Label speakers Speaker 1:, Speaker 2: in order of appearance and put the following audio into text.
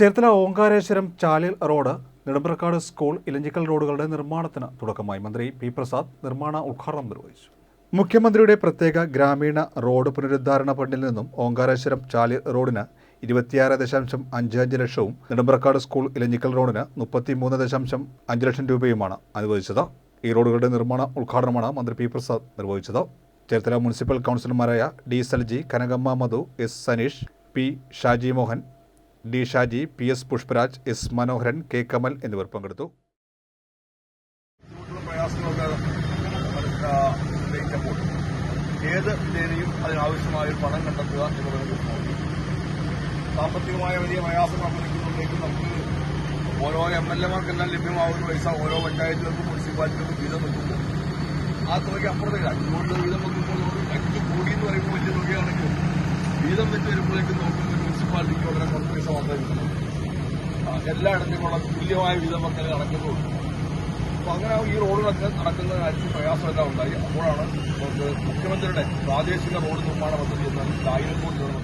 Speaker 1: ചേർത്തല ഓങ്കാരേശ്വരം ചാലിൽ road Nedumprakkad school ഇലഞ്ചിക്കൽ റോഡുകളുടെ നിർമ്മാണത്തിന് തുടക്കമായി. മന്ത്രി പി പ്രസാദ് നിർമ്മാണ ഉദ്ഘാടനം നിർവഹിച്ചു. മുഖ്യമന്ത്രിയുടെ പ്രത്യേക ഗ്രാമീണ റോഡ് പുനരുദ്ധാരണ ഫണ്ടിൽ നിന്നും ഓങ്കാരേശ്വരം ചാലിൽ റോഡിന് ഇരുപത്തിയാറ് ദശാംശം അഞ്ച് അഞ്ച് ലക്ഷവും നെടുമ്പ്രക്കാട് സ്കൂൾ ഇലഞ്ഞിക്കൽ റോഡിന് മുപ്പത്തിമൂന്ന് ദശാംശം അഞ്ച് ലക്ഷം രൂപയുമാണ് അനുവദിച്ചത്. ഈ റോഡുകളുടെ നിർമ്മാണ ഉദ്ഘാടനമാണ് മന്ത്രി പി പ്രസാദ് നിർവഹിച്ചത്. ചേർത്തല മുനിസിപ്പൽ കൗൺസിലർമാരായ D Salji Kanakamma Madhu S Saneesh P Shaji Mohan D Shaji P S Pushparaj S Manoharan K Kamal എന്നിവർ പങ്കെടുത്തു.
Speaker 2: ഏത് ജില്ലയിലെയും അതിനാവശ്യമായ പണം കണ്ടെത്തുക എന്നുള്ളത് സാമ്പത്തികമായ വലിയ പ്രയാസം അനുഭവിക്കുന്നുണ്ടെങ്കിൽ നമുക്ക് ഓരോ എം എൽ എമാർക്കെല്ലാം ലഭ്യമാവുന്ന പൈസ ഓരോ പഞ്ചായത്തുകൾക്കും മുനിസിപ്പാലിറ്റികൾക്കും വീതം വെക്കുമ്പോൾ ആ തുകയ്ക്ക് അപ്പുറത്തേക്ക് അഞ്ഞൂറ് വീതം വെക്കുമ്പോൾ അഞ്ച് കോടി എന്ന് പറയുമ്പോൾ വലിയ തുകയാണെങ്കിൽ വീതം വെച്ച് വരുമ്പോഴേക്കും നമുക്ക് മുനിസിപ്പാലിറ്റിക്ക് വളരെ കുറച്ച് പൈസ മാത്രമേ കിട്ടുന്നുള്ളൂ ആ, എല്ലായിടത്തേക്കുള്ള തുല്യമായ വിധം വെക്കൽ നടക്കുന്നുണ്ട് അപ്പൊ അങ്ങനെ ഈ റോഡുകളൊക്കെ നടക്കുന്ന കാര്യത്തിൽ പ്രയാസമെല്ലാം ഉണ്ടായി. അപ്പോഴാണ് നമുക്ക് മുഖ്യമന്ത്രിയുടെ പ്രാദേശിക റോഡ് നിർമ്മാണ പദ്ധതി എന്നാൽ ആയിരം കോടി രൂപ